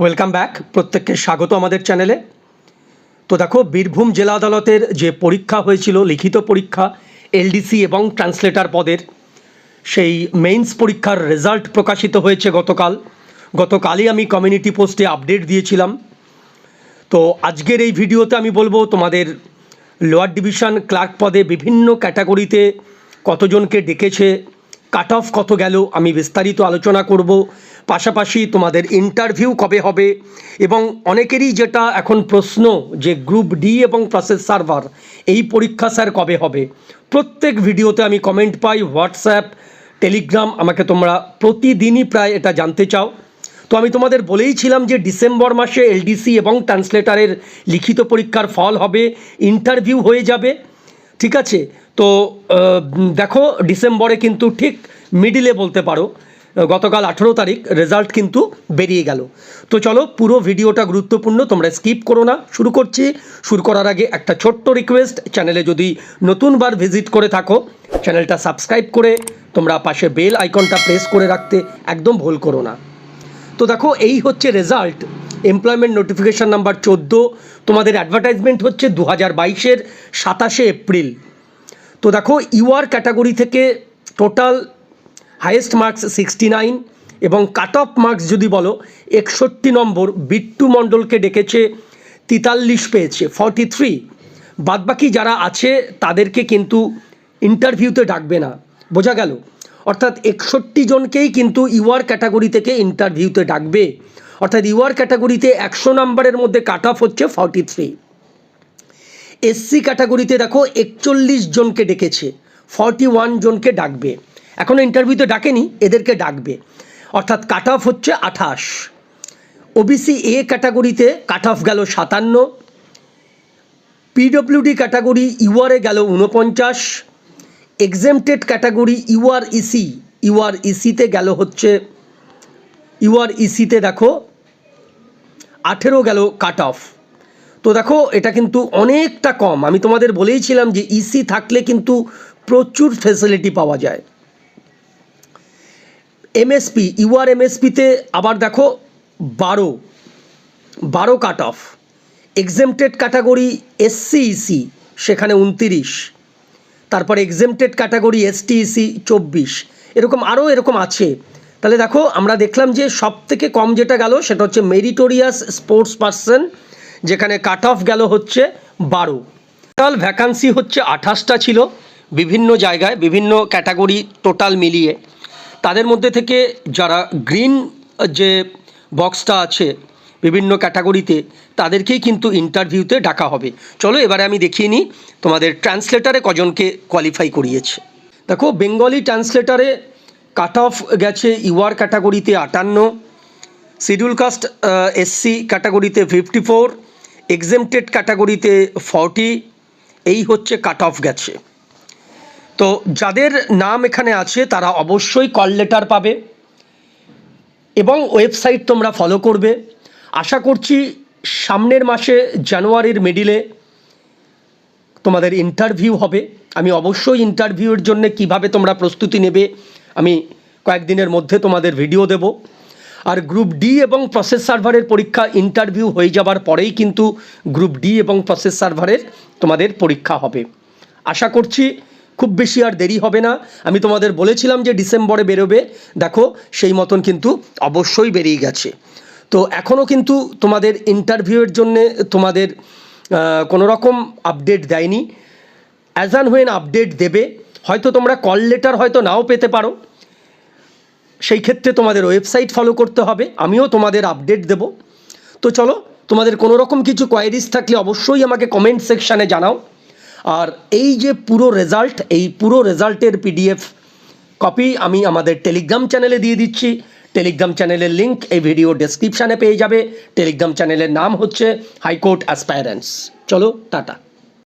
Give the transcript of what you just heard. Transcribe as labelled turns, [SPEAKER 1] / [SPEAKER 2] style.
[SPEAKER 1] Welcome back প্রত্যেককে স্বাগত আমাদের চ্যানেলে তো দেখো, বীরভূম জেলা আদালতের যে পরীক্ষা হয়েছিল, লিখিত পরীক্ষা এলডিসি এবং ট্রান্সলেটার পদের, সেই মেইনস পরীক্ষার রেজাল্ট প্রকাশিত হয়েছে গতকাল। গতকালই আমি কমিউনিটি পোস্টে আপডেট দিয়েছিলাম। তো আজকের এই ভিডিওতে আমি বলব, তোমাদের লোয়ার ডিভিশন ক্লার্ক পদে বিভিন্ন ক্যাটাগরিতে কতজনকে ডেকেছে কাট অফ কত গেল আমি বিস্তারিত আলোচনা করব। পাশাপাশি তোমাদের ইন্টারভিউ কবে হবে এবং অনেকেরই যেটা এখন প্রশ্ন যে গ্রুপ ডি এবং প্রসেস সার্ভার এই পরীক্ষা স্যার কবে হবে। প্রত্যেক ভিডিওতে আমি কমেন্ট পাই হোয়াটসঅ্যাপ টেলিগ্রাম আমাকে তোমরা প্রতিদিনই প্রায় এটা জানতে চাও। তো আমি তোমাদের বলেইছিলাম যে ডিসেম্বর মাসে এলডিসি এবং ট্রান্সলেটারের লিখিত পরীক্ষার ফল হবে ইন্টারভিউ হয়ে যাবে। ঠিক আছে? তো দেখো, ডিসেম্বরে কিন্তু ঠিক মিডিলে বলতে পারো গতকাল আঠেরো তারিখ রেজাল্ট কিন্তু বেরিয়ে গেল। তো চলো, পুরো ভিডিওটা গুরুত্বপূর্ণ, তোমরা স্কিপ করো না, শুরু করছি। শুরু করার আগে একটা ছোট্ট রিকোয়েস্ট চ্যানেলে যদি নতুনবার ভিজিট করে থাকো, চ্যানেলটা সাবস্ক্রাইব করে, তোমরা পাশে বেল আইকনটা প্রেস করে রাখতে একদম ভুল করো না। তো দেখো, এই হচ্ছে রেজাল্ট এমপ্লয়মেন্ট নোটিফিকেশান নাম্বার চোদ্দ, তোমাদের অ্যাডভার্টাইজমেন্ট হচ্ছে দু হাজার বাইশের সাতাশে এপ্রিল। তো দেখো, ইউআর ক্যাটাগরি থেকে total highest marks sixty nine এবং কাট অফ মার্কস যদি বলো, একষট্টি নম্বর বিট্টু মণ্ডলকে ডেকেছে, তেতাল্লিশ পেয়েছে ফর্টি থ্রি বাদবাকি যারা আছে, তাদেরকে কিন্তু ইন্টারভিউতে ডাকবে না। বোঝা গেল? অর্থাৎ একষট্টি জনকেই কিন্তু ইউআর ক্যাটাগরি থেকে ইন্টারভিউতে ডাকবে। অর্থাৎ ইউআর ক্যাটাগরিতে একশো নম্বরের মধ্যে কাট অফ হচ্ছে ফর্টি থ্রি এসসি ক্যাটাগরিতে দেখো একচল্লিশ জনকে ডেকেছে ফর্টি ওয়ান জনকে ডাকবে। এখনও ইন্টারভিউতে ডাকেনি, এদেরকে ডাকবে। অর্থাৎ কাট অফ হচ্ছে আঠাশ। ওবিসি এ ক্যাটাগরিতে কাট অফ গেল সাতান্ন। পিডব্লিউডি ক্যাটাগরি ইউআরে গেল উনপঞ্চাশ exempted category UR EC UR ইসিতে গেল হচ্ছে ইউআর ইসিতে দেখো আঠেরো গেল কাট অফ তো দেখো, এটা কিন্তু অনেকটা কম। আমি তোমাদের বলেইছিলাম যে ইসি থাকলে কিন্তু প্রচুর ফেসিলিটি পাওয়া যায়। এমএসপি ইউআর এমএসপিতে আবার দেখো, বারো। বারো cut off exempted category SC EC সেখানে উনতিরিশ। তারপর এক্সেমটেড ক্যাটাগরি এসটিইসি চব্বিশ। এরকম আরও এরকম আছে। তাহলে দেখো, আমরা দেখলাম যে সব থেকে কম যেটা গেল, সেটা হচ্ছে মেরিটোরিয়াস স্পোর্টস পার্সন যেখানে কাট অফ গেল হচ্ছে বারো। টোটাল ভ্যাকান্সি হচ্ছে আঠাশটা ছিল, বিভিন্ন জায়গায়, বিভিন্ন ক্যাটাগরি টোটাল মিলিয়ে। তাদের মধ্যে থেকে যারা গ্রিন যে বক্সটা আছে, বিভিন্ন ক্যাটাগরিতে তাদেরকেই কিন্তু ইন্টারভিউতে ডাকা হবে। চলো, এবারে আমি দেখিয়ে নিই তোমাদের ট্রান্সলেটারে কজনকে কোয়ালিফাই করিয়েছে। দেখো বেঙ্গলি ট্রান্সলেটারে কাট অফ গেছে ইউআর ক্যাটাগরিতে আটান্ন শিডিউল কাস্ট এসসি ক্যাটাগরিতে ফিফটি ফোর এক্সেমটেড ক্যাটাগরিতে ফর্টি এই হচ্ছে কাট অফ গেছে। তো যাদের নাম এখানে আছে, তারা অবশ্যই কল লেটার পাবে এবং ওয়েবসাইট তোমরা ফলো করবে। আশা করছি সামনের মাসে জানুয়ারির মিডিলে তোমাদের ইন্টারভিউ হবে। আমি অবশ্যই ইন্টারভিউর জন্য কীভাবে তোমরা প্রস্তুতি নেবে আমি কয়েকদিনের মধ্যে তোমাদের ভিডিও দেব। আর গ্রুপ ডি এবং প্রসেস সার্ভারের পরীক্ষা ইন্টারভিউ হয়ে যাবার পরেই কিন্তু গ্রুপ ডি এবং প্রসেস সার্ভারের তোমাদের পরীক্ষা হবে। আশা করছি খুব বেশি আর দেরি হবে না। আমি তোমাদের বলেছিলাম যে ডিসেম্বরে বেরোবে। দেখো, সেই মতন কিন্তু অবশ্যই বেরিয়ে গেছে। তো এখনও কিন্তু তোমাদের ইন্টারভিউয়ের জন্যে তোমাদের কোনো রকম আপডেট দেয়নি। অ্যাজ অ্যান হোয়েন আপডেট দেবে হয়তো তোমরা কল লেটার হয়তো নাও পেতে পারো। সেই ক্ষেত্রে তোমাদের ওয়েবসাইট ফলো করতে হবে, আমিও তোমাদের আপডেট দেব। তো চলো, তোমাদের কোনো রকম কিছু কোয়ারিজ থাকলে অবশ্যই আমাকে কমেন্ট সেকশানে জানাও। আর এই যে পুরো রেজাল্ট এই পুরো রেজাল্টের পিডিএফ কপি আমি আমাদের টেলিগ্রাম চ্যানেলে দিয়ে দিচ্ছি। টেলিগ্রাম চ্যানেলের লিঙ্ক এই ভিডিও ডেসক্রিপশানে পেয়ে যাবে। টেলিগ্রাম চ্যানেলের নাম হচ্ছে হাইকোর্ট অ্যাসপায়ারেন্স চলো, টাটা।